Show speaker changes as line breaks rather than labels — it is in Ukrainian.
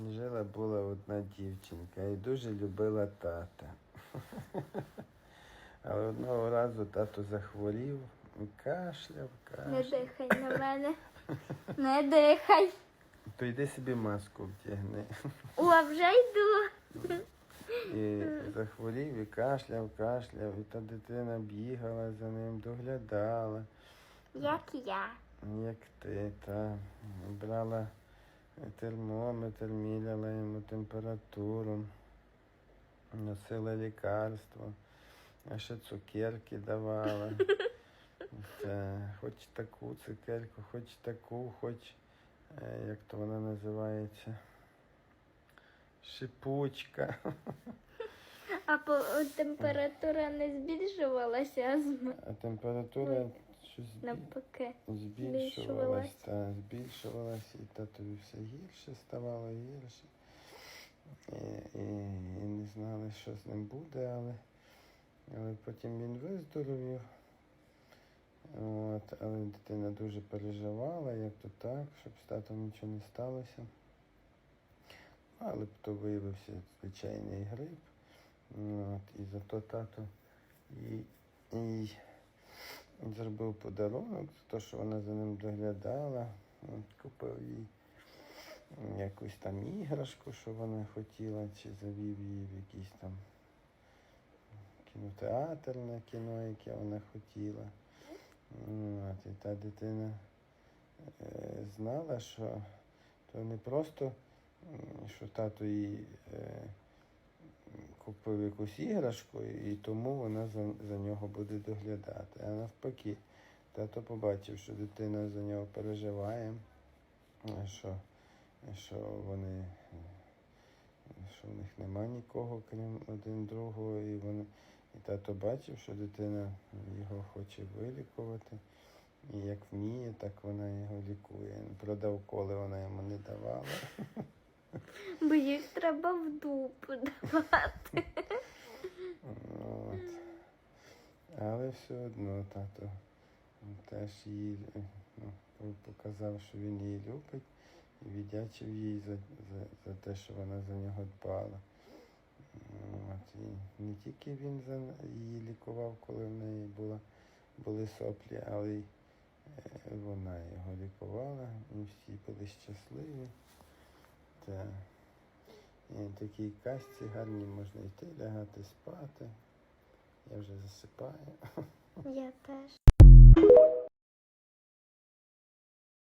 Жила була одна дівчинка і дуже любила тата. Але одного разу тато захворів і кашляв,
Не дихай на мене. Не дихай.
То йди собі маску втягни.
О, вже йду.
І захворів, і кашляв, кашляв, і та дитина бігала за ним, доглядала,
Як я.
як ти, та брала термометр, міряла йому температуру, носила лікарство, а ще цукерки давала. Та, хоч таку цукерку, хоч таку, хоч, е, як то вона називається, шипучка.
А по, температура не збільшувалася, А
температура щось збі-
навпаки.
збільшувалась,
збільшувалась.
та збільшувалась, і татові все гірше ставало гірше. І, і, і не знали, що з ним буде, але, але потім він виздоровів. От, але дитина дуже переживала, як то так, щоб з татом нічого не сталося. Але то виявився звичайний грип. От, і зато тато і, і зробив подарунок те, що вона за ним доглядала. Купив їй якусь там іграшку, що вона хотіла, чи завів її в якийсь там кінотеатр на кіно, яке вона хотіла. От, і та дитина е, знала, що то не просто, що тато е, купив якусь іграшку, і тому вона за, за нього буде доглядати. А навпаки, тато побачив, що дитина за нього переживає, що, що вони. Що в них нема нікого, крім один другого, і вони і тато бачив, що дитина його хоче вилікувати. І як вміє, так вона його лікує. Правда, уколи вона йому не давала.
Бо їх треба в дупу давати.
От. Але все одно тато теж її ну, показав, що він її любить і віддячив їй за, за, за те, що вона за нього дбала. От. І не тільки він за її лікував, коли в неї була, були соплі, але й е, вона його лікувала, і всі були щасливі. Та. І в такій касці гарні можна йти, лягати спати. Я вже засипаю.
Я теж.